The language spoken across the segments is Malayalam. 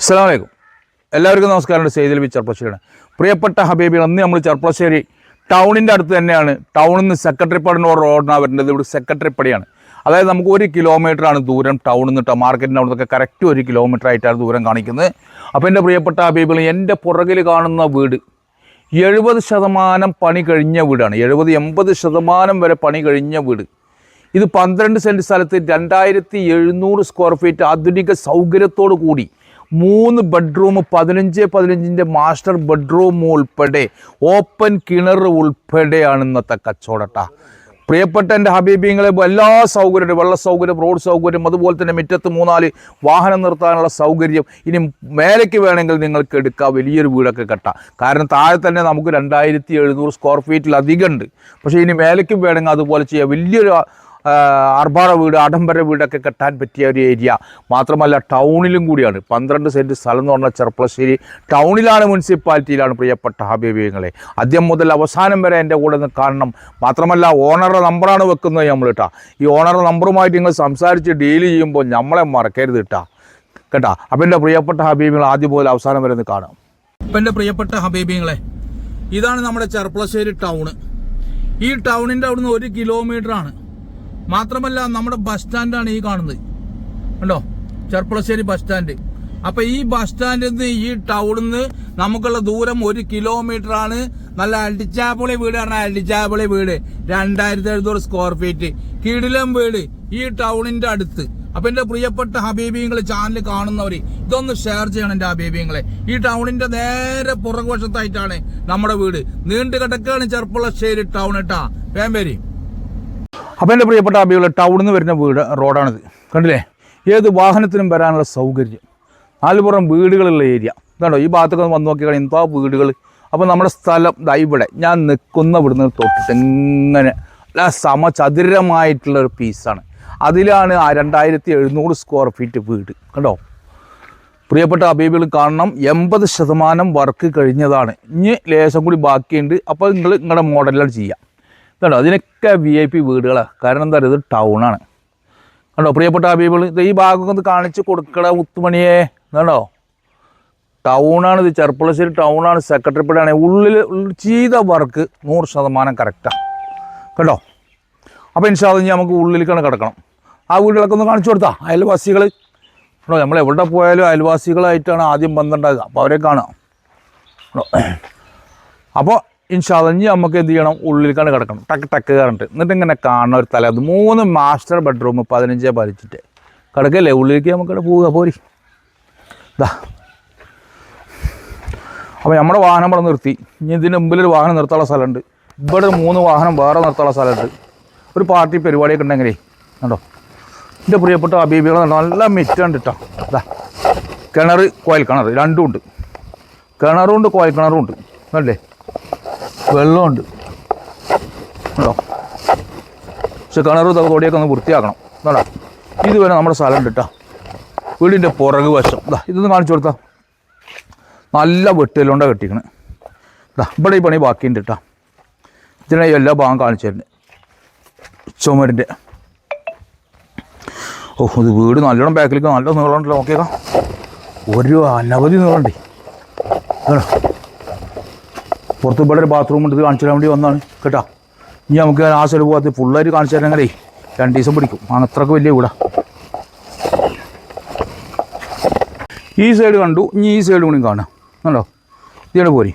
അസ്സലാമലൈക്കും. എല്ലാവർക്കും നമസ്കാരം. സെയ്തിൽ ബി ചെർപ്പശ്ശേരിയാണ് പ്രിയപ്പെട്ട ഹബീബികൾ അന്ന് നമ്മൾ ചെർപ്പശ്ശേരി ടൗണിന്റെ അടുത്ത് തന്നെയാണ്. ടൗണിൽ നിന്ന് സെക്രട്ടറിപ്പടിന് റോഡിനാണ് വരേണ്ടത് ഇവിടെ സെക്രട്ടറിപ്പടിയാണ് അതായത് നമുക്ക് ഒരു കിലോമീറ്ററാണ് ദൂരം ടൗണിൽ നിന്ന് മാർക്കറ്റിന്റെ അവിടെ നിന്നൊക്കെ കറക്റ്റ് ഒരു കിലോമീറ്റർ ആയിട്ടാണ് ദൂരം കാണിക്കുന്നത്. അപ്പോൾ എന്റെ പ്രിയപ്പെട്ട ഹബീബികൾ എന്റെ പുറകിൽ കാണുന്ന വീട് എഴുപത് ശതമാനം പണി കഴിഞ്ഞ വീടാണ്. എഴുപത് എൺപത് ശതമാനം വരെ പണി കഴിഞ്ഞ വീട്. ഇത് പന്ത്രണ്ട് സെന്റ് സ്ഥലത്ത് രണ്ടായിരത്തി എഴുന്നൂറ് സ്ക്വയർ ഫീറ്റ് ആധുനിക സൗകര്യത്തോടു കൂടി മൂന്ന് ബെഡ്റൂം പതിനഞ്ച് പതിനഞ്ചിന്റെ മാസ്റ്റർ ബെഡ്റൂം ഉൾപ്പെടെ ഓപ്പൺ കിണർ ഉൾപ്പെടെയാണ് ഇന്നത്തെ കച്ചവടട്ട പ്രിയപ്പെട്ട എന്റെ ഹബീബിങ്ങളെ എല്ലാ സൗകര്യവും വെള്ള സൗകര്യം റോഡ് സൗകര്യം അതുപോലെ തന്നെ മുറ്റത്ത് മൂന്നാൽ വാഹനം നിർത്താനുള്ള സൗകര്യം ഇനി മേലേക്ക് വേണമെങ്കിൽ നിങ്ങൾക്ക് എടുക്കാം. വലിയൊരു വീടൊക്കെ കെട്ടാം. കാരണം താഴെ തന്നെ നമുക്ക് രണ്ടായിരത്തി എഴുന്നൂറ് സ്ക്വയർ ഫീറ്റിലധികം ഉണ്ട്. പക്ഷേ ഇനി മേലേക്കും വേണമെങ്കിൽ അതുപോലെ ചെയ്യാം. വലിയൊരു ആർഭാട വീട് ആഡംബര വീടൊക്കെ കെട്ടാൻ പറ്റിയ ഒരു ഏരിയ. മാത്രമല്ല ടൗണിലും കൂടിയാണ്. പന്ത്രണ്ട് സെന്റ് സ്ഥലം എന്ന് പറഞ്ഞാൽ ചെർപ്പളശ്ശേരി ടൗണിലാണ് മുനിസിപ്പാലിറ്റിയിലാണ് പ്രിയപ്പെട്ട ഹബീബിയങ്ങളെ ആദ്യം മുതൽ അവസാനം വരെ എന്റെ കൂടെ നിന്ന് കാണണം. മാത്രമല്ല ഓണറുടെ നമ്പറാണ് വെക്കുന്നത് നമ്മൾ കേട്ടാ ഈ ഓണറുടെ നമ്പറുമായിട്ട് നിങ്ങൾ സംസാരിച്ച് ഡീൽ ചെയ്യുമ്പോൾ നമ്മളെ മറക്കരുത് കേട്ടാ കേട്ടാ? അപ്പം എന്റെ പ്രിയപ്പെട്ട ഹബീബികൾ ആദ്യം മുതൽ അവസാനം വരെ ഒന്ന് കാണാം. അപ്പം എന്റെ പ്രിയപ്പെട്ട ഹബീബിങ്ങളെ ഇതാണ് നമ്മുടെ ചെർപ്പളശ്ശേരി ടൗണ്. ഈ ടൗണിന്റെ അവിടുന്ന് ഒരു കിലോമീറ്റർ ആണ് മാത്രമല്ല നമ്മുടെ ബസ് സ്റ്റാൻഡാണ് ഈ കാണുന്നത്. കണ്ടോ? ചെർപ്പളശ്ശേരി ബസ് സ്റ്റാൻഡ് അപ്പൊ ഈ ബസ് സ്റ്റാൻഡിൽ നിന്ന് ഈ ടൗണിൽ നിന്ന് നമുക്കുള്ള ദൂരം ഒരു കിലോമീറ്റർ ആണ്. നല്ല അടിച്ചാപ്പൊളി വീട് പറഞ്ഞാൽ അടിച്ചാപ്പൊളി വീട്. രണ്ടായിരത്തി എഴുന്നൂറ് സ്ക്വയർ ഫീറ്റ് കിടിലം വീട്. ഈ ടൗണിന്റെ അടുത്ത്. അപ്പൊ എന്റെ പ്രിയപ്പെട്ട ഹബീബിങ്ങളെ ചാനൽ കാണുന്നവര് ഇതൊന്ന് ഷെയർ ചെയ്യണം എന്റെ ഹബീബിങ്ങളെ ഈ ടൗണിന്റെ നേരെ പുറകുവശത്തായിട്ടാണ് നമ്മുടെ വീട്. നീണ്ടു കിടക്കാണ് ചെർപ്പുളശ്ശേരി ടൗൺ ഇട്ടാ വേമ്പേരി അപ്പോൾ എന്റെ പ്രിയപ്പെട്ട അബിയുള്ള ടൗണിൽ നിന്ന് വരുന്ന വീട് റോഡാണിത് കണ്ടില്ലേ? ഏത് വാഹനത്തിനും വരാനുള്ള സൗകര്യം. നാലുപുറം വീടുകളുള്ള ഏരിയ. ഇതാണോ? ഈ ഭാഗത്തൊക്കെ വന്ന് നോക്കിയാൽ എന്തോ വീടുകൾ അപ്പോൾ നമ്മുടെ സ്ഥലം ദാ ഇവിടെ ഞാൻ നിൽക്കുന്ന ഇവിടുന്ന് തൊട്ടിട്ട് ഇങ്ങനെ അല്ല സമചതുരമായിട്ടുള്ള ഒരു പീസാണ് അതിലാണ് ആ രണ്ടായിരത്തി എഴുന്നൂറ് സ്ക്വയർ ഫീറ്റ് വീട്. കണ്ടോ? പ്രിയപ്പെട്ട അബീബികൾ കാണണം. എൺപത് ശതമാനം വർക്ക് കഴിഞ്ഞതാണ്. ഇനി ലേശം കൂടി ബാക്കിയുണ്ട്. അപ്പോൾ നിങ്ങൾ നിങ്ങളുടെ മോഡലാണ് ചെയ്യാം ഇതാണോ അതിനൊക്കെ വി ഐ പി വീടുകളാണ് കാരണം എന്താ പറയുക ഇത് ടൗണാണ് കണ്ടോ പ്രിയപ്പെട്ട ഹബീബികൾ ഇത് ഈ ഭാഗമൊക്കെ ഒന്ന് കാണിച്ച് കൊടുക്കട മുത്തുമണിയെ. കണ്ടോ? ടൗണാണ് ഇത് ചെറുപ്പളശ്ശേരി ടൗണാണ് സെക്രട്ടറിപ്പടിയാണ്. ഉള്ളിൽ ചെയ്ത വർക്ക് നൂറ് ശതമാനം കറക്റ്റാണ് കേട്ടോ അപ്പോൾ ഇൻഷാദ് ഇനി നമുക്ക് ഉള്ളിലേക്കാണ് കിടക്കണം. ആ വീടുകളൊക്കെ ഒന്ന് കാണിച്ചു കൊടുത്താ അയൽവാസികൾ കേട്ടോ നമ്മൾ എവിടെ പോയാലും അയൽവാസികളായിട്ടാണ് ആദ്യം ബന്ധമുണ്ടാകുക അപ്പോൾ അവരെ കാണാം. അപ്പോൾ ഇൻഷാല്ല നമുക്ക് എന്ത് ചെയ്യണം? ഉള്ളിലേക്കാണ് കിടക്കണം. ടക്ക് ടക്ക് കറണ്ട് എന്നിട്ട് ഇങ്ങനെ കാണുന്ന ഒരു തല. അത് മൂന്ന് മാസ്റ്റർ ബെഡ്റൂം പതിനഞ്ചേ പതിച്ചിട്ട്. കിടക്കല്ലേ? ഉള്ളിലേക്ക് നമുക്ക് പോവുക പോരി. ഇതാ അപ്പോൾ നമ്മുടെ വാഹനം ഇവിടെ നിർത്തി. ഇനി ഇതിന് മുമ്പിലൊരു വാഹനം നിർത്താനുള്ള സ്ഥലമുണ്ട്. ഇവിടെ മൂന്ന് വാഹനം വേറെ നിർത്താനുള്ള സ്ഥലമുണ്ട്. ഒരു പാർട്ടി പരിപാടിയൊക്കെ ഉണ്ടെങ്കിലേ കണ്ടോ? എന്റെ പ്രിയപ്പെട്ട അബീബികൾ നല്ല മിറ്റുണ്ട് കേട്ടോ ഇതാ കിണർ കോയൽ കിണർ രണ്ടും ഉണ്ട്. കിണറും ഉണ്ട് കോയൽ കിണറും ഉണ്ട്. അല്ലേ വെള്ളമുണ്ട്. കേട്ടോ പക്ഷെ കിണറ് ഇതൊക്കെ തൊടിയൊക്കെ ഒന്ന് വൃത്തിയാക്കണം. കേട്ടോ ഇതുവരെ നമ്മുടെ സ്ഥലം ഉണ്ട് കേട്ടോ. വീടിന്റെ പുറകു വശം. ഇതാ ഇതൊന്ന് കാണിച്ചു കൊടുത്താൽ നല്ല വെട്ടിലുണ്ടാ കെട്ടിക്കണേ. ഇതാ ഇവിടെ ഈ പണി ബാക്കിയുണ്ട് കേട്ടോ. ഇതിനെ എല്ലാ ഭാഗം കാണിച്ചു തരുന്നത്. ചുമരിന്റെ. ഓ ഇത് വീട് നല്ലോണം ബാക്കിലേക്ക് നല്ല നീളമുണ്ടല്ലോ. നോക്കിയേക്കാം. ഒരു അനവധി നീളമുണ്ട്. പുറത്ത് ഇവിടെ ഒരു ബാത്റൂം ഉണ്ട് കാണിച്ചു തരാൻ വേണ്ടി വന്നാണ് കേട്ടോ. ഇനി നമുക്ക് ആ സ്ഥലം പോകാത്ത ഫുള്ളായിട്ട് കാണിച്ചു തരാങ്ങളേ രണ്ട് ദിവസം പിടിക്കും. അത്രയ്ക്ക് വലിയ കൂടാ ഈ സൈഡ് കണ്ടു ഇനി ഈ സൈഡ് കൂടി കാണാം. കണ്ടോ? ഇതിനെ പോരി.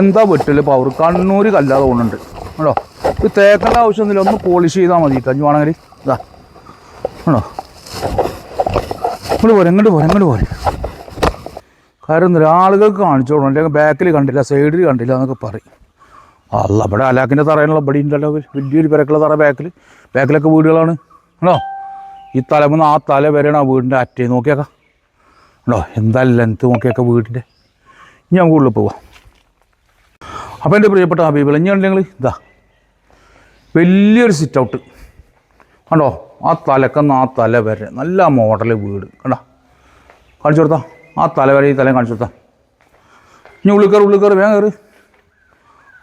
എന്താ വെട്ടൽ പവർ കണ്ണൂർ കല്ലാതെ കൊണ്ടുണ്ട് കണ്ടോ? ഇത് തേക്കേണ്ട ആവശ്യമൊന്നുമില്ല. ഒന്ന് പോളിഷ് ചെയ്താൽ മതി. കഞ്ഞു വേണമെങ്കിൽ. ഇതാ. കണ്ടോ? ഇങ്ങോട്ട് പോരെ ഇങ്ങോട്ട് പോരെ ഇങ്ങോട്ട് പോരെ. കാരണം ഒരാളുകൾക്ക് കാണിച്ചു കാണിച്ചോളൂ അല്ലെങ്കിൽ ബാക്കിൽ കണ്ടില്ല സൈഡിൽ കണ്ടില്ല എന്നൊക്കെ പറയും. അല്ല ഇവിടെ അലാക്കിന്റെ തറയിലുള്ള ഇവിടെ ഉണ്ടല്ലോ വലിയൊരു പെരക്കുള്ള തറ ബാക്കിൽ. ബാക്കിലൊക്കെ വീടുകളാണ്. ഉണ്ടോ? ഈ തലമുന്ന് ആ തല വരെയാണ് ആ വീടിന്റെ അറ്റേ. നോക്കിയേക്കാം. ഉണ്ടോ? എന്താ ലെങ്ത്ത് നോക്കിയേക്കാം വീടിന്റെ. ഇനി നമുക്ക് ഉള്ളിൽ പോവാം. അപ്പോൾ എന്റെ പ്രിയപ്പെട്ട ഹബീബിൾ ഇനി ഉണ്ടെങ്കിൽ ഇതാ. വലിയൊരു സിറ്റ് ഔട്ട് കണ്ടോ? ആ തലക്കന്ന് ആ തല വരെ. നല്ല മോഡൽ വീട്. കണ്ടോ? കാണിച്ചു കൊടുത്താ? ആ തല വരെ ഈ തല കാണിച്ചു കൊടുത്താ ഇനി ഉള്ളിൽ കയറി ഉള്ളിൽ കയറി വേഗം കയറി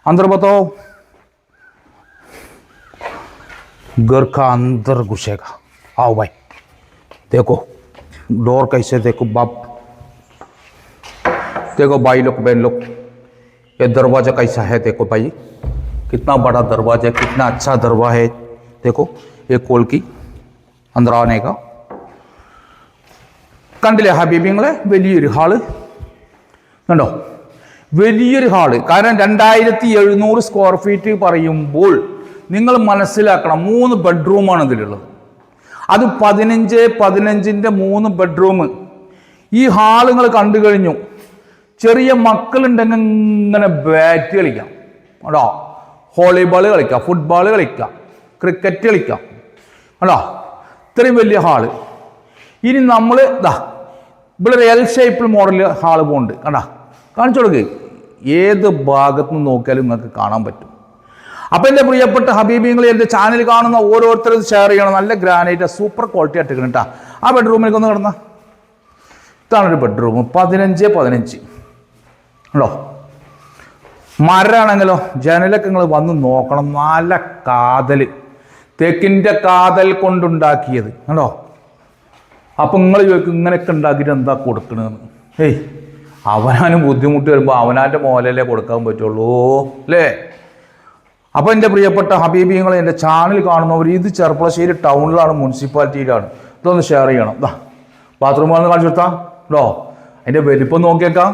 अंदर बताओ घर का अंदर घुसेगा आओ भाई देखो डोर कैसे देखो बाप देखो भाई लोग बहन लोग ये दरवाज़ा कैसा है देखो भाई कितना बड़ा दरवाजा है कितना अच्छा दरवाजा है देखो ये खोल की अंदर आने का കണ്ടില്ലേ ഹബീബിങ്ങളെ? വലിയൊരു ഹാൾ. കണ്ടോ? വലിയൊരു ഹാൾ. കാരണം രണ്ടായിരത്തി എഴുന്നൂറ് സ്ക്വയർ ഫീറ്റ് പറയുമ്പോൾ നിങ്ങൾ മനസ്സിലാക്കണം മൂന്ന് ബെഡ്റൂമാണ് ഇതിലുള്ളത്. അത് പതിനഞ്ച് പതിനഞ്ചിന്റെ മൂന്ന് ബെഡ്റൂം ഈ ഹാളുകൾ കണ്ടു കഴിഞ്ഞു. ചെറിയ മക്കളുണ്ടെങ്കിൽ ഇങ്ങനെ ബാറ്റ് കളിക്കാം. കേട്ടോ വോളിബോൾ കളിക്കാം ഫുട്ബോൾ കളിക്കാം ക്രിക്കറ്റ് കളിക്കാം. കേട്ടോ ഇത്രയും വലിയ ഹാൾ. ഇനി നമ്മൾ ഇതാ ഇവിടെ എൽ ഷേപ്പിൽ മോഡൽ ഹാൾ പോകുന്നുണ്ട് കണ്ടാ? കാണിച്ചു കൊടുക്ക്. ഏത് ഭാഗത്ത് നിന്ന് നോക്കിയാലും നിങ്ങൾക്ക് കാണാൻ പറ്റും. അപ്പം എന്റെ പ്രിയപ്പെട്ട ഹബീബിങ്ങൾ എന്റെ ചാനൽ കാണുന്ന ഓരോരുത്തരും ഷെയർ ചെയ്യണം. നല്ല ഗ്രാനൈറ്റ് സൂപ്പർ ക്വാളിറ്റി ആയിട്ട് കേട്ടാ. ആ ബെഡ്റൂമിലേക്ക് ഒന്ന് കിടന്ന. ഇതാണൊരു ബെഡ്റൂം പതിനഞ്ച് പതിനഞ്ച്. ഉണ്ടോ മരാണെങ്കിലോ ജനലൊക്കെ നിങ്ങൾ വന്ന് നോക്കണം. നല്ല കാതൽ തെക്കിന്റെ കാതൽ കൊണ്ടുണ്ടാക്കിയത്. കണ്ടോ? അപ്പം നിങ്ങൾ ചോദിക്കും ഇങ്ങനെയൊക്കെ ഉണ്ടാക്കിയിട്ട് എന്താ കൊടുക്കണമെന്ന് ഏയ് അവനാനും ബുദ്ധിമുട്ട് വരുമ്പോൾ അവനാന്റെ മോലല്ലേ കൊടുക്കാൻ പറ്റുള്ളൂ അല്ലേ? അപ്പോൾ എന്റെ പ്രിയപ്പെട്ട ഹബീബിങ്ങൾ എന്റെ ചാനൽ കാണുന്നവർ ഇത് ചെർപ്പളശ്ശേരി ടൗണിലാണ് മുനിസിപ്പാലിറ്റിയിലാണ്. ഇതൊന്ന് ഷെയർ ചെയ്യണം. ഇതാ ബാത്റൂം വന്ന് കാണിച്ചു കൊടുത്താ. കേട്ടോ അതിന്റെ വലിപ്പം നോക്കിയേക്കാം.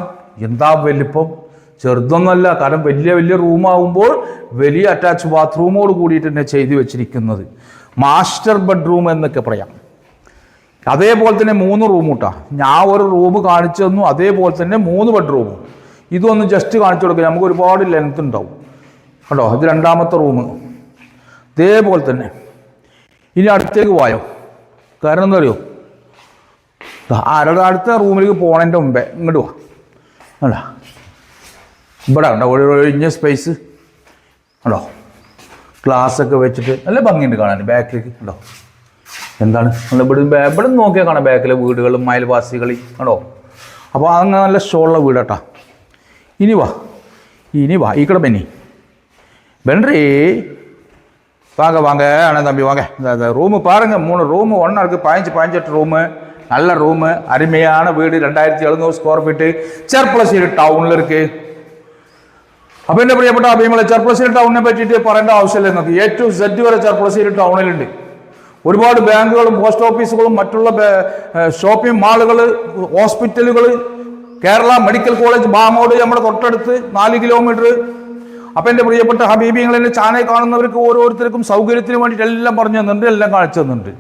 എന്താ വലിപ്പം? ചെറുതൊന്നല്ല കാരണം വലിയ വലിയ റൂമാകുമ്പോൾ വലിയ അറ്റാച്ച് ബാത്റൂമോട് കൂടിയിട്ട് തന്നെ ചെയ്തു വെച്ചിരിക്കുന്നത്. മാസ്റ്റർ ബെഡ്റൂം എന്നൊക്കെ പറയാം. അതേപോലെ തന്നെ മൂന്ന് റൂം കൂട്ടാ ഞാൻ ഒരു റൂം കാണിച്ചു തന്നു അതേപോലെ തന്നെ മൂന്ന് ബെഡ്റൂമും ഇതൊന്ന് ജസ്റ്റ് കാണിച്ചു കൊടുക്കുക നമുക്ക് ഒരുപാട് ലെങ്ത് ഉണ്ടാവും. കേട്ടോ ഇത് രണ്ടാമത്തെ റൂം ഇതേപോലെ തന്നെ ഇനി അടുത്തേക്ക് പോയോ? കാരണം എന്താ അറിയോ? ആരുടെ അടുത്ത റൂമിലേക്ക് പോണതിന്റെ മുമ്പേ ഇങ്ങോട്ട് വാ. അല്ല ഇവിടെ ഉണ്ടോ ഒഴിഞ്ഞ സ്പേസ് ഉണ്ടോ ഗ്ലാസ് ഒക്കെ വെച്ചിട്ട് നല്ല ഭംഗിയുണ്ട് കാണാൻ ബാക്കിലേക്ക് ഉണ്ടോ എന്താണ്? ഇവിടെ എവിടെ നോക്കിയാൽ കാണാം ബാക്കിലെ വീടുകളും മയൽവാസികൾ കണ്ടോ? അപ്പോൾ അതങ്ങനെ നല്ല ഷോളുള്ള വീടാട്ടാ. ഇനി വാ. ഇനി വാ. ഈക്കട ബെന്നി. ബെൻറി വാങ്ങ വാങ്ങ. அண்ணன் തമ്പി വാങ്ങ. இந்த ரூமு മൂന്ന് மூணு ரூமு പതിനഞ്ച് പതിനഞ്ചെട്ട് பாஞ்சு നല്ല ரூமு അരുമയാണ് വീട്. രണ്ടായിരത്തി എഴുന്നൂറ് square feet square feet Cherpulassery ടൗണിൽ ഇരിക്ക്. അപ്പോൾ എന്റെ പ്രിയപ്പെട്ട അഭിമുഖം ചെർപ്പളശ്ശേരി ടൗണിനെ പറ്റിയിട്ട് പറയേണ്ട ആവശ്യമില്ല നിങ്ങൾക്ക്. ഏറ്റവും സെറ്റ് വരെ ചെർപ്പളശ്ശേരി ടൗണിലുണ്ട് ഒരുപാട് ബാങ്കുകളും പോസ്റ്റ് ഓഫീസുകളും മറ്റുള്ള ഷോപ്പിംഗ് മാളുകൾ ഹോസ്പിറ്റലുകൾ കേരള മെഡിക്കൽ കോളേജ് ബാങ്ങോട് നമ്മുടെ തൊട്ടടുത്ത് നാല് കിലോമീറ്റർ. അപ്പം എന്റെ പ്രിയപ്പെട്ട ഹബീബിങ്ങൾ എന്റെ ചാനൽ കാണുന്നവർക്ക് ഓരോരുത്തർക്കും സൗകര്യത്തിന് വേണ്ടിയിട്ട് എല്ലാം പറഞ്ഞു തന്നിട്ടുണ്ട് എല്ലാം കാണിച്ചു തന്നിട്ടുണ്ട്.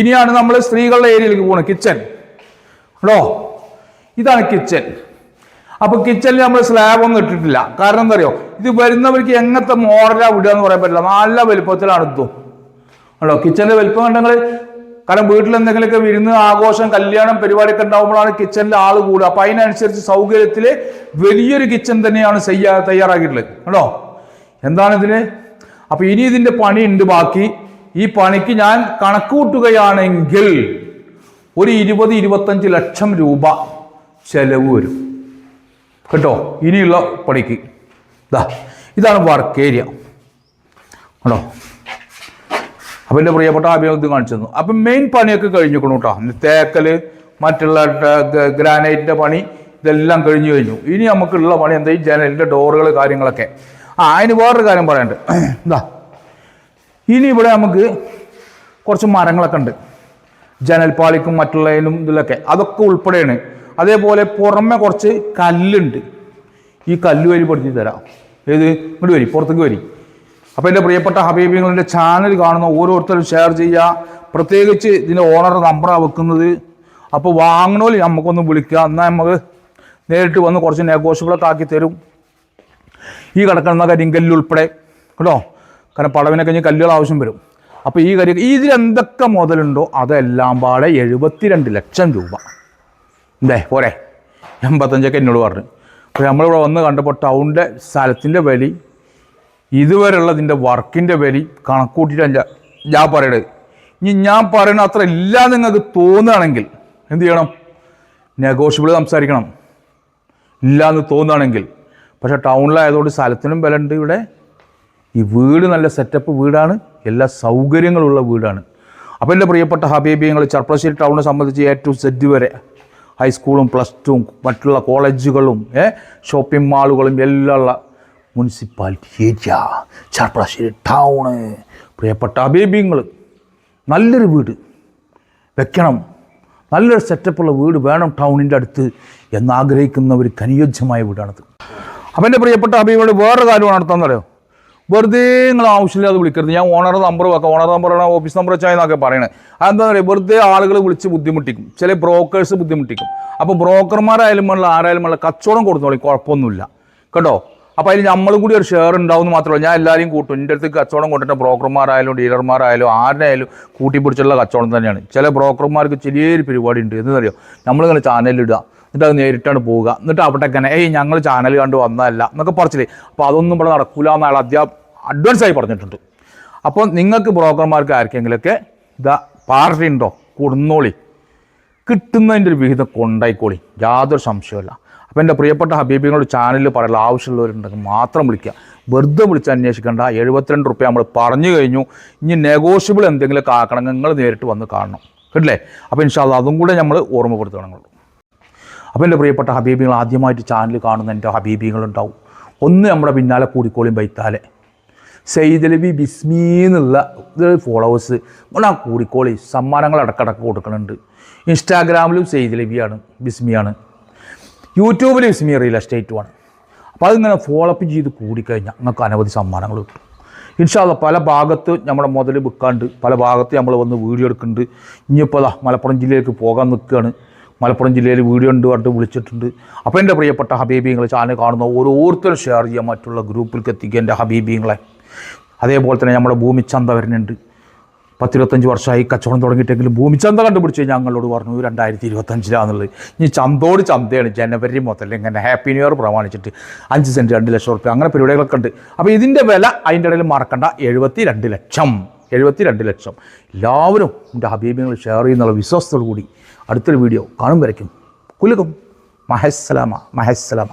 ഇനിയാണ് നമ്മൾ സ്ത്രീകളുടെ ഏരിയയിലേക്ക് പോകുന്നത് കിച്ചൺ. ഹലോ ഇതാണ് കിച്ചൺ. അപ്പോൾ കിച്ചണിൽ നമ്മൾ സ്ലാബ് ഒന്നും ഇട്ടിട്ടില്ല. കാരണം എന്താ അറിയോ? ഇത് വരുന്നവർക്ക് എങ്ങനത്തെ മോഡലാ വിടുക എന്ന് പറയാൻ പറ്റില്ല. നല്ല വലുപ്പത്തിലാണ് ഇതും. ആണോ കിച്ചണിൽ വലിപ്പം കണ്ടെങ്കിൽ കാരണം വീട്ടിൽ എന്തെങ്കിലുമൊക്കെ വിരുന്ന് ആഘോഷം കല്യാണം പരിപാടിയൊക്കെ ഉണ്ടാകുമ്പോഴാണ് കിച്ചണിൽ ആൾ കൂടുക. അപ്പൊ അതിനനുസരിച്ച് സൗകര്യത്തിൽ വലിയൊരു കിച്ചൺ തന്നെയാണ് തയ്യാറാക്കിയിട്ടുള്ളത്. കേട്ടോ എന്താണ് ഇതിന് അപ്പൊ ഇനി ഇതിന്റെ പണി ഉണ്ട് ബാക്കി. ഈ പണിക്ക് ഞാൻ കണക്ക് കൂട്ടുകയാണെങ്കിൽ ഒരു ഇരുപത് ഇരുപത്തഞ്ച് ലക്ഷം രൂപ ചെലവ് വരും. കേട്ടോ? ഇനിയുള്ള പണിക്ക്. ഇതാ ഇതാണ് വർക്ക് ഏരിയ കേട്ടോ അപ്പം എന്റെ പ്രിയപ്പെട്ട അഭിമുഖം കാണിച്ചു തന്നു. അപ്പം മെയിൻ പണിയൊക്കെ കഴിഞ്ഞിരിക്കണു കേട്ടോ തേക്കൽ മറ്റുള്ള ഗ്രാനൈറ്റിന്റെ പണി ഇതെല്ലാം കഴിഞ്ഞു കഴിഞ്ഞു. ഇനി നമുക്കുള്ള പണി എന്താ? ഈ ജനലിന്റെ ഡോറുകൾ കാര്യങ്ങളൊക്കെ. ആ അതിന് വേറൊരു കാര്യം പറയണ്ട്. എന്താ ഇനി ഇവിടെ നമുക്ക് കുറച്ച് മരങ്ങളൊക്കെ ഉണ്ട്. ജനൽപ്പാളിക്കും മറ്റുള്ളതിനും ഇതിലൊക്കെ. അതൊക്കെ ഉൾപ്പെടെയാണ്. അതേപോലെ പുറമെ കുറച്ച് കല്ലുണ്ട്. ഈ കല്ല് വരി പഠിച്ചു തരാം. ഏത്? ഇങ്ങോട്ട് വരി പുറത്തേക്ക് വരി. അപ്പോൾ എന്റെ പ്രിയപ്പെട്ട ഹബീബിങ്ങളുടെ ചാനൽ കാണുന്ന ഓരോരുത്തരും ഷെയർ ചെയ്യുക. പ്രത്യേകിച്ച് ഇതിന്റെ ഓണർ നമ്പറാണ് വെക്കുന്നത്. അപ്പോൾ വാങ്ങണോൽ നമുക്കൊന്ന് വിളിക്കുക. എന്നാൽ നമുക്ക് നേരിട്ട് വന്ന് കുറച്ച് നെഗോഷ്യബിളൊക്കെ ആക്കി തരും. ഈ കിടക്കുന്ന കരിങ്കല്ല് ഉൾപ്പെടെ. കേട്ടോ? കാരണം പടവിനെ കഴിഞ്ഞ് കല്ലുകൾ ആവശ്യം വരും. അപ്പോൾ ഈ കരി ഇതിൽ എന്തൊക്കെ മുതലുണ്ടോ അതെല്ലാം പാടെ എഴുപത്തിരണ്ട് ലക്ഷം രൂപ. എന്തേ പോരെ. എൺപത്തഞ്ചൊക്കെ എന്നോട് പറഞ്ഞു. അപ്പോൾ നമ്മളിവിടെ വന്ന് കണ്ടപ്പോൾ ടൗണിന്റെ സ്ഥലത്തിന്റെ വില ഇതുവരെയുള്ളതിന്റെ വർക്കിന്റെ വരി കണക്കൂട്ടിയിട്ടല്ല ഞാൻ- പറയണത്. ഇനി ഞാൻ പറയണ അത്ര ഇല്ല നിങ്ങൾക്ക് തോന്നുകയാണെങ്കിൽ എന്ത് ചെയ്യണം? നെഗോഷ്യബിൾ സംസാരിക്കണം. ഇല്ല എന്ന് തോന്നുകയാണെങ്കിൽ. പക്ഷേ ടൗണിലായതുകൊണ്ട് സ്ഥലത്തിനും വില ഉണ്ട് ഇവിടെ. ഈ വീട് നല്ല സെറ്റപ്പ് വീടാണ്. എല്ലാ സൗകര്യങ്ങളുള്ള വീടാണ്. അപ്പോൾ എന്റെ പ്രിയപ്പെട്ട ഹബീബിയങ്ങൾ ചെർപ്പളശ്ശേരി ടൗണിനെ സംബന്ധിച്ച് എ ടു സെഡ് വരെ ഹൈസ്കൂളും പ്ലസ് ടുവും മറ്റുള്ള കോളേജുകളും ഷോപ്പിംഗ് മാളുകളും എല്ലാം ഉള്ള മുനിസിപ്പാലിറ്റി ഏരിയ ചെർപ്പളശ്ശേരി ടൗണ് പ്രിയപ്പെട്ട അബേബിങ്ങൾ നല്ലൊരു വീട് വെക്കണം. നല്ലൊരു സെറ്റപ്പുള്ള വീട് വേണം ടൗണിന്റെ അടുത്ത് എന്നാഗ്രഹിക്കുന്ന ഒരു കനിയോജ്യമായ വീടാണത്. അപ്പം എന്റെ പ്രിയപ്പെട്ട അഭിയോട് വേറെ കാര്യമാണ് നടത്താമെന്നറിയോ വെറുതെ നിങ്ങൾ ആവശ്യമില്ലാതെ വിളിക്കരുത്. ഞാൻ ഓണർ നമ്പർ വെക്കാം ഓണർ നമ്പർ ഓഫീസ് നമ്പർ വെച്ചാൽ എന്നൊക്കെ പറയണത് അതെന്താ പറയുക വെറുതെ ആളുകൾ വിളിച്ച് ബുദ്ധിമുട്ടിക്കും. ചില ബ്രോക്കേഴ്സ് ബുദ്ധിമുട്ടിക്കും. അപ്പോൾ ബ്രോക്കർമാരായാലും ഉള്ള ആരായാലും ഉള്ള കച്ചവടം കൊടുത്തോളി കുഴപ്പമൊന്നുമില്ല. കേട്ടോ? അപ്പോൾ അതിൽ നമ്മളും കൂടി ഒരു ഷെയർ ഉണ്ടാവും മാത്രമല്ല. ഞാൻ എല്ലാവരെയും കൂട്ടും. എന്റെ അടുത്ത് കച്ചവടം കൊണ്ടിട്ട് ബ്രോക്കർമാരായാലും ഡീലർമാരായാലും ആരുടെയായാലും കൂട്ടിപ്പിടിച്ചുള്ള കച്ചവടം തന്നെയാണ്. ചില ബ്രോക്കർമാർക്ക് ചെറിയൊരു പരിപാടി ഉണ്ട്. എന്നറിയോ നമ്മളിങ്ങനെ ചാനലിടുക എന്നിട്ട് അത് നേരിട്ടാണ് പോവുക. എന്നിട്ട് അവിടെ തന്നെ ഏയ് ഞങ്ങൾ ചാനൽ കണ്ട് വന്നതല്ല എന്നൊക്കെ പറച്ചില്ലേ അപ്പോൾ അതൊന്നും ഇവിടെ നടക്കൂല എന്ന് അയാൾ അഡ്വാൻസ് ആയി പറഞ്ഞിട്ടുണ്ട്. അപ്പോൾ നിങ്ങൾക്ക് ബ്രോക്കർമാർക്ക് ആർക്കെങ്കിലുമൊക്കെ ഇതാ പാർട്ടി ഉണ്ടോ? കൊടുന്നോളി. കിട്ടുന്നതിന്റെ ഒരു വിഹിതം കൊണ്ടായിക്കോളി. യാതൊരു സംശയമില്ല അപ്പോൾ എന്റെ പ്രിയപ്പെട്ട ഹബീബികളോട് ചാനലിൽ പറയാനുള്ള ആവശ്യമുള്ളവരുണ്ടെങ്കിൽ മാത്രം വിളിക്കുക. വെറുതെ വിളിച്ച് അന്വേഷിക്കേണ്ട. എഴുപത്തിരണ്ട് റുപ്യ നമ്മൾ പറഞ്ഞു കഴിഞ്ഞു. ഇനി നെഗോഷ്യബിൾ എന്തെങ്കിലും ആക്കണമെങ്കിൽ നിങ്ങൾ നേരിട്ട് വന്ന് കാണണം. കേട്ടില്ലേ? അപ്പോൾ ഇൻഷാല്ല അതും കൂടെ നമ്മൾ ഓർമ്മപ്പെടുത്തണമെന്നുള്ളൂ അപ്പോൾ എന്റെ പ്രിയപ്പെട്ട ഹബീബികൾ ആദ്യമായിട്ട് ചാനൽ കാണുന്ന എന്റെ ഹബീബികളുണ്ടാവും. ഒന്ന് നമ്മുടെ പിന്നാലെ കൂടിക്കോളിയും ബൈത്താലെ. സെയ്ദലബി ബിസ്മി എന്നുള്ള ഫോളോവേഴ്സ് നമ്മൾ ആ കൂടിക്കോളി സമ്മാനങ്ങൾ ഇടക്കിടക്ക് കൊടുക്കുന്നുണ്ട് ഇൻസ്റ്റാഗ്രാമിലും സെയ്ദലബിയാണ് ബിസ്മിയാണ്. യൂട്യൂബിൽ വിസ്മി റിയൽ എസ്റ്റേറ്റുമാണ് അപ്പോൾ അതിങ്ങനെ ഫോളോ അപ്പ് ചെയ്ത് കൂടിക്കഴിഞ്ഞാൽ നിങ്ങൾക്ക് അനവധി സമ്മാനങ്ങൾ കിട്ടും. ഇൻഷാല്ല പല ഭാഗത്ത് നമ്മുടെ മുതൽ വിൽക്കാണ്ട് പല ഭാഗത്ത് നമ്മൾ വന്ന് വീഡിയോ എടുക്കുന്നുണ്ട്. ഇനിയിപ്പോൾ അതാ മലപ്പുറം ജില്ലയിലേക്ക് പോകാൻ നിൽക്കുകയാണ് മലപ്പുറം ജില്ലയിൽ വീഡിയോ ഉണ്ട് പറഞ്ഞിട്ട് വിളിച്ചിട്ടുണ്ട്. അപ്പോൾ എന്റെ പ്രിയപ്പെട്ട ഹബീബിങ്ങൾ ചാനൽ കാണുന്ന ഓരോരുത്തരും ഷെയർ ചെയ്യാൻ മറ്റുള്ള ഗ്രൂപ്പിലേക്ക് എത്തിക്കുക എന്റെ ഹബീബിങ്ങളെ അതേപോലെ തന്നെ നമ്മുടെ ഭൂമി ചന്ത വരുന്നുണ്ട്. പത്തിരുപത്തഞ്ച് വർഷമായി കച്ചവടം തുടങ്ങിയിട്ടെങ്കിലും ഭൂമി ചന്ത കണ്ടുപിടിച്ച് ഞങ്ങളോട് പറഞ്ഞു രണ്ടായിരത്തി ഇരുപത്തഞ്ചിലാന്നുള്ളത് ഇനി ചന്തോട് ചന്തയാണ്. ജനുവരി മുതൽ ഇങ്ങനെ ഹാപ്പി ന്യൂ ഇയർ പ്രമാണിച്ചിട്ട് അഞ്ച് സെന്റ് രണ്ട് ലക്ഷം റുപ്യ അങ്ങനെ പരിപാടികളൊക്കെ ഉണ്ട്. അപ്പോൾ ഇതിന്റെ വില അതിന്റെ ഇടയിൽ മറക്കണ്ട. എഴുപത്തി രണ്ട് ലക്ഷം. എഴുപത്തി രണ്ട് ലക്ഷം. എല്ലാവരും എന്റെ ഹബീബിങ്ങൾ ഷെയർ ചെയ്യുന്നുള്ള വിശ്വാസത്തോടു കൂടി അടുത്തൊരു വീഡിയോ കാണും വരയ്ക്കും. കുലുക്കും. മഹസ്സലാമ. മഹസ്സലാമ.